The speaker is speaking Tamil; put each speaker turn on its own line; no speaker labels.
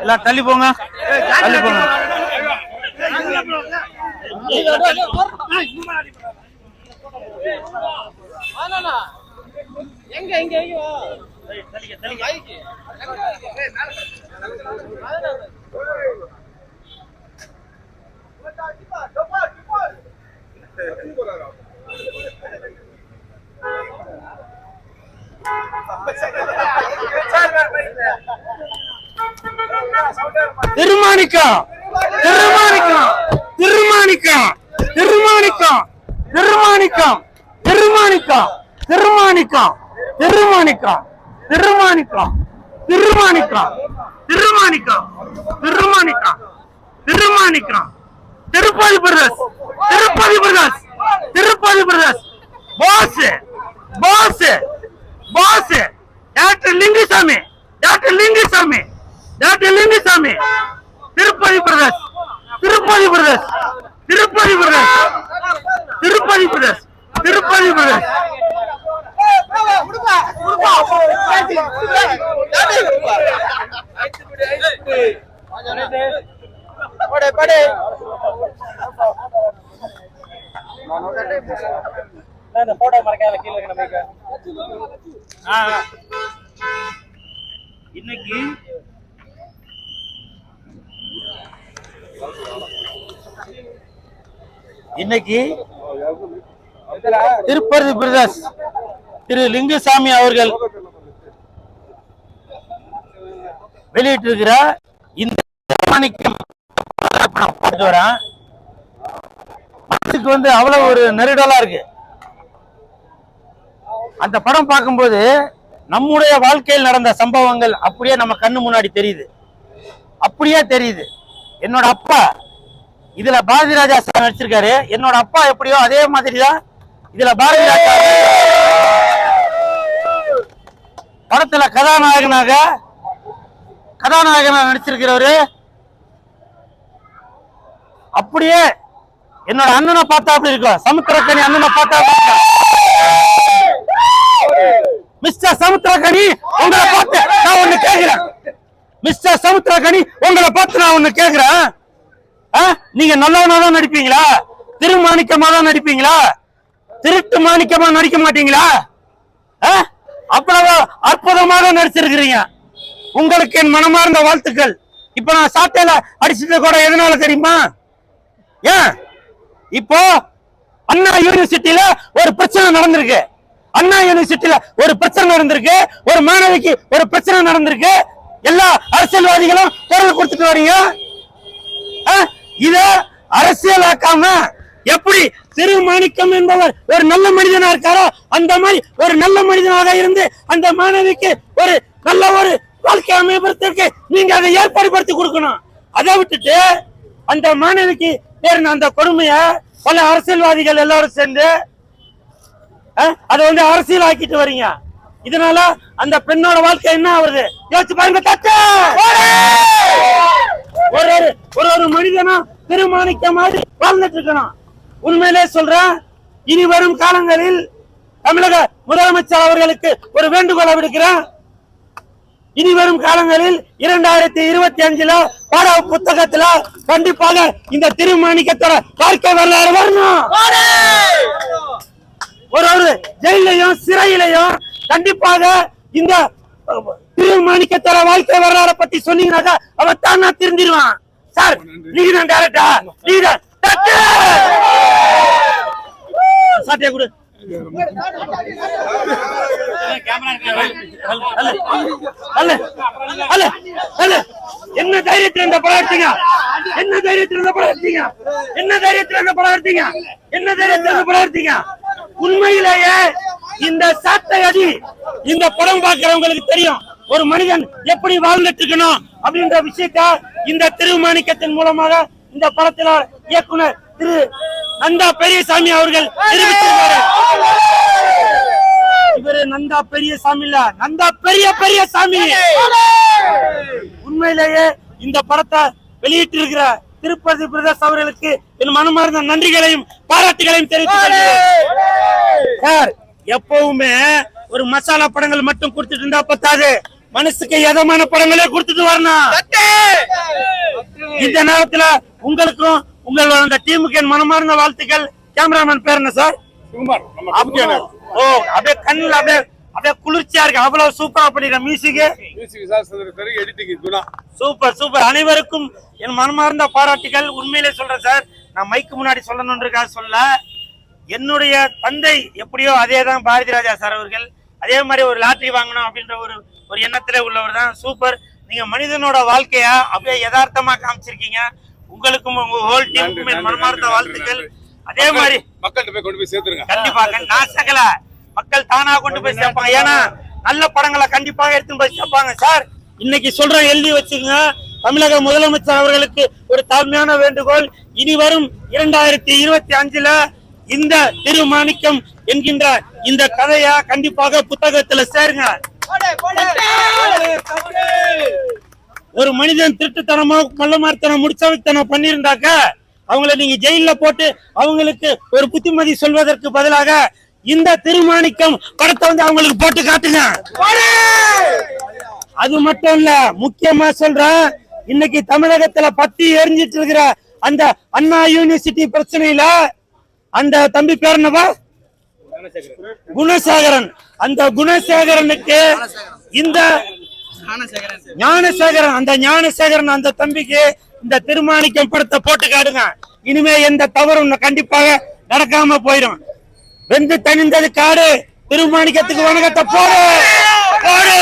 எல்லாம் தள்ளி போங்க. தள்ளி போங்க.
எங்க எங்க எங்க?
Thirumanickam Thirumanickam Thirumanickam Thirumanickam Thirumanickam Thirumanickam Thirumanickam Thirumanickam Thirumanickam Thirumanickam Thirumanickam Thirumanickam Thirumanickam Tirupati brothers Tirupati brothers Tirupati brothers boss boss boss doctor Lingusamy doctor Lingusamy doctor Lingusamy Tirupati brothers Tirupati brothers Tirupati brothers Tirupati brothers Tirupati brothers
இந்த போட்டோ மறக்காத கீழே இருக்க மைக்க
இன்னைக்கு இன்னைக்கு திருப்பதி பிரதர்ஸ் திரு லிங்குசாமி அவர்கள் வெளியிட்டிருக்கிற இந்த மாணிக்கம் படம் வரேன். மனசுக்கு வந்து அவ்வளவு ஒரு நெருடலா இருக்கு. அந்த படம் பார்க்கும்போது நம்முடைய வாழ்க்கையில் நடந்த சம்பவங்கள் அப்படியே நம்ம கண்ணு முன்னாடி தெரியுது. அப்படியே தெரியுது. என்னோட அப்பா இதுல பாரதி ராஜா சார் நடிச்சிருக்காரு. என்னோட அப்பா எப்படியோ அதே மாதிரி தான் இதுல பாரதி ராஜா படத்துல கதாநாயகனாக கதாநாயகனாக நடிச்சிருக்கிறவரு. அப்படியே என்னோட அண்ணனை பார்த்தா அப்படி இருக்கும் சமுத்திரக்கணி அண்ணனை பார்த்தா மிஸ்டர் சமுத்திரக்கணி உங்களை பார்த்து நான் ஒண்ணு கேக்குறேன் மிஸ்டர் சமுத்திரக்கணி உங்களை பார்த்து நான் ஒண்ணு கேக்குறேன் ஆ? நீங்க நல்லவனா தான் நடிப்பீங்களா? திருமாணிக்கமா தான் நடிப்பீங்களா? திருட்டு மாணிக்கமா நடிக்க மாட்டீங்களா? ஆ? அவ்வளவு அற்புதமாக நடிச்சிருக்கிறீங்க. உங்களுக்கு என் மனமார்ந்த வாழ்த்துக்கள். இப்ப நான் சாட்டையில அடிச்சது கூட எதனால தெரியுமா? ஏன்? இப்போ அண்ணா யூனிவர்சிட்டியில ஒரு பிரச்சனை நடந்திருக்கு. அண்ணா யூனிவர்சிட்டியில ஒரு பிரச்சனை நடந்திருக்கு. ஒரு மாணவிக்கு ஒரு பிரச்சனை நடந்திருக்கு. எல்லா அரசியல்வாதிகளும் குரல் கொடுத்துட்டு வரீங்க. இத அரசியலாக்காம எப்படி திருமாணிக்கம் என்பவர் ஒரு நல்ல மனிதனா இருக்காரோ அந்த மாதிரி ஒரு நல்ல மனிதனாக இருந்து அந்த மாணவிக்கு ஒரு நல்ல ஒரு வாழ்க்கை அமைப்பதற்கு நீங்க அதை ஏற்பாடுபடுத்தி கொடுக்கணும். அதை விட்டுட்டு அந்த மாணவிக்கு நேர்ந்த அந்த கொடுமைய பல அரசியல்வாதிகள் எல்லாரும் சேர்ந்து அதை வந்து அரசியல் ஆக்கிட்டு வரீங்க. இதனால அந்த பெண்ணோட வாழ்க்கை என்ன ஆகுது யோசிச்சு பாருங்க தட்டு ஒரு ஒரு ஒரு ஒரு மனிதனும் திருமாணிக்க மாதிரி வாழ்ந்துட்டு இருக்கணும். உண்மையிலே சொல்றேன் இனி வரும் காலங்களில் தமிழக முதலமைச்சர் அவர்களுக்கு ஒரு வேண்டுகோளை விடுக்கிறேன். இனி வரும் காலங்களில் இரண்டாயிரத்தி இருபத்தி அஞ்சுல பாட புத்தகத்துல கண்டிப்பாக இந்த திருமாணிக்கத்தோட வாழ்க்கை வரலாறு வரணும். ஒரு ஒரு ஜெயிலையும் சிறையிலையும் கண்டிப்பாக இந்த திருமாணிக்கத்தோட வாழ்க்கை வரலாறை பத்தி சொன்னீங்கன்னாக்கா அவன் தானா திருந்திருவான் சார் நீங்க தான் டேரக்டா நீங்க! சாட்டையை கொடு என்ன தைரியத்துல இந்த படம் எடுத்தீங்க என்ன தைரியத்துல இந்த படம் எடுத்தீங்க என்ன தைரியத்துல இந்த படம் எடுத்தீங்க என்ன தைரியத்தில் இந்த படம் எடுத்தீங்க உண்மையிலேயே இந்த சாத்தை அடி இந்த படம் பார்க்கிறவங்களுக்கு தெரியும் ஒரு மனிதன் எப்படி வாழ்ந்துட்டு இருக்கணும் அப்படின்ற விஷயத்த இந்த திருமாணிக்கத்தின் மூலமாக இந்த படத்தில இயக்குனர் திரு நந்தா பெரியசாமி அவர்கள் இவரு நந்தா பெரிய சாமி இல்ல நந்தா பெரிய பெரிய சாமி உண்மையிலேயே இந்த படத்தை வெளியிட்டு இருக்கிற திருப்பதி பிரதேச அவர்களுக்கு என் மனமார்ந்த நன்றிகளையும் பாராட்டுகளையும் தெரிவித்துக் சார் எப்பவுமே ஒரு மசாலா படங்கள் மட்டும் கொடுத்துட்டு இருந்தா பத்தாது. மனசுக்கு எதமான படங்களே கொடுத்துட்டு வரணும். இந்த நேரத்துல உங்களுக்கும் உங்களோட அந்த டீமுக்கு என் மனமார்ந்த வாழ்த்துக்கள். கேமராமேன் பேர் என்ன சார்? ஓ அப்படியே கண்ணுல அப்படியே அப்படியே குளிர்ச்சியா இருக்கு. அவ்வளவு சூப்பரா பண்ணிருக்க மியூசிக் சூப்பர் சூப்பர் அனைவருக்கும் என் மனமார்ந்த பாராட்டுகள் உண்மையிலே சொல்றேன் சார். நான் மைக்கு முன்னாடி சொல்லணுன்றக்கா சொல்ல என்னுடைய தந்தை எப்படியோ அதே தான் பாரதி ராஜா சார் அவர்கள். அதே மாதிரி ஒரு லாட்டரி வாங்கணும் அப்படின்ற ஒரு ஒரு எண்ணத்திலே உள்ளவர் தான். சூப்பர் நீங்க மனிதனோட வாழ்க்கைய அப்படியே யதார்த்தமா காமிச்சிருக்கீங்க. உங்களுக்கும் உங்க ஹோல் டீமுக்கும் என் மனமார்ந்த வாழ்த்துக்கள். அதே மாதிரி
மக்கள்கிட்ட போய் கொண்டு போய் சேர்த்துருங்க.
கண்டிப்பாக நான் சகல மக்கள் தானா கொண்டு போய் சேர்ப்பாங்க. ஏன்னா நல்ல படங்களை கண்டிப்பாக எடுத்துன்னு போய் சேர்ப்பாங்க. சார் இன்னைக்கு சொல்ற எழுதி வச்சுக்கோங்க. தமிழக முதலமைச்சர் அவர்களுக்கு ஒரு தாழ்மையான வேண்டுகோள். இனி வரும் இரண்டாயிரத்தி இருபத்தி அஞ்சுல இந்த திருமாணிக்கம் என்கின்ற இந்த கதையா கண்டிப்பாக புத்தகத்துல சேருங்க. ஒரு மனிதன் திருட்டுத்தனமா மல்லமார்த்தனம் முடிச்சவைத்தனம் பண்ணியிருந்தாக்க அவங்கள நீங்க ஜெயில போட்டு அவங்களுக்கு ஒரு புத்திமதி சொல்வதற்கு பதிலாக இந்த திருமாணிக்கம் படத்தை வந்து அவங்களுக்கு போட்டு காட்டுங்க. அது மட்டும் இல்ல முக்கியமா சொல்றேன் இன்னைக்கு தமிழகத்துல பத்தி எரிஞ்சிட்டு இருக்கிற அந்த அண்ணா யூனிவர்சிட்டி பிரச்சனையில அந்த தம்பி பேர் என்னவா? குணசேகரன். அந்த குணசேகரனுக்கு இந்த ஞானசேகரன். அந்த ஞானசேகரன் அந்த தம்பிக்கு இந்த திருமாணிக்கம் படத்தை போட்டு காடுங்க இனிமே எந்த தவறும் கண்டிப்பாக நடக்காம போயிடும் வெந்து தனிந்தது காடு திருமாணிக்கத்துக்கு வணக்கத்தை போடு! போடு!